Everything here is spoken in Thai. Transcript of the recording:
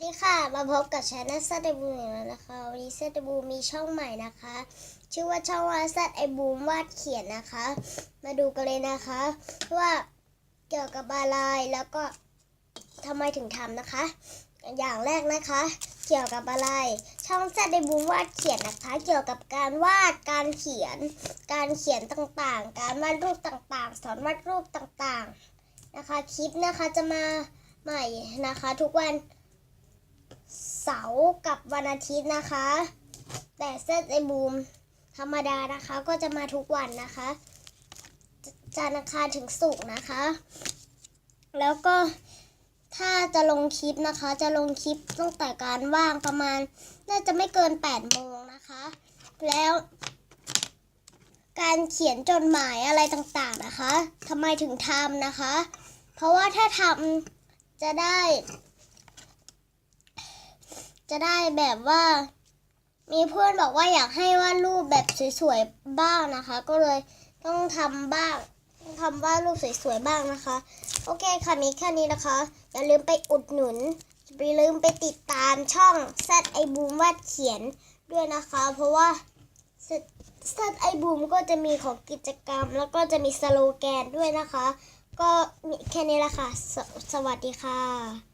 สวัสดีค่ะ มาพบกับชาแนลซัดไอบูมอีกแล้วนะคะ วันนี้ซัดไอบูมมีช่องใหม่นะคะ ชื่อว่าช่องว่าซัดไอบูมวาดเขียนนะคะ มาดูกันเลยนะคะ ว่าเกี่ยวกับอะไรแล้วก็ทำไมถึงทำนะคะ อย่างแรกนะคะ เกี่ยวกับอะไร ช่องซัดไอบูมวาดเขียนนะคะ เกี่ยวกับการวาดการเขียน การเขียนต่างๆ การวาดรูปต่างๆ สอนวาดรูปต่างๆนะคะ คลิปนะคะจะมาใหม่นะคะ ทุกวันาร์กับวันอาทิตย์นะคะ แต่เซตไอบูมธรรมดานะคะก็จะมาทุกวันนะคะจันทร์อังคารถึงศุกร์นะคะ แล้วก็ถ้าจะลงคลิปนะคะ จะลงคลิปตั้งแต่การว่างประมาณ น่าจะไม่เกิน8โมงนะคะ แล้วการเขียนจดหมายอะไรต่างๆนะคะทำไมถึงทำนะคะ เพราะว่าถ้าทำจะได้ จะได้แบบว่า มีเพื่อนบอกว่าอยากให้วาดรูปแบบสวยๆบ้างนะคะ ก็เลยต้องทำบ้างต้องทำวาดรูปสวยๆบ้างนะคะ โอเคค่ะมีแค่นี้นะคะ อย่าลืมไปอุดหนุนอย่าลืมไปติดตามช่อง z i b o o m วาดเขียนด้วยนะคะ เพราะว่า z i b o o m ก็จะมีของกิจกรรม แล้วก็จะมีสโลแกนด้วยนะคะ ก็มีแค่นี้ละค่ะสสวัสดีค่ะ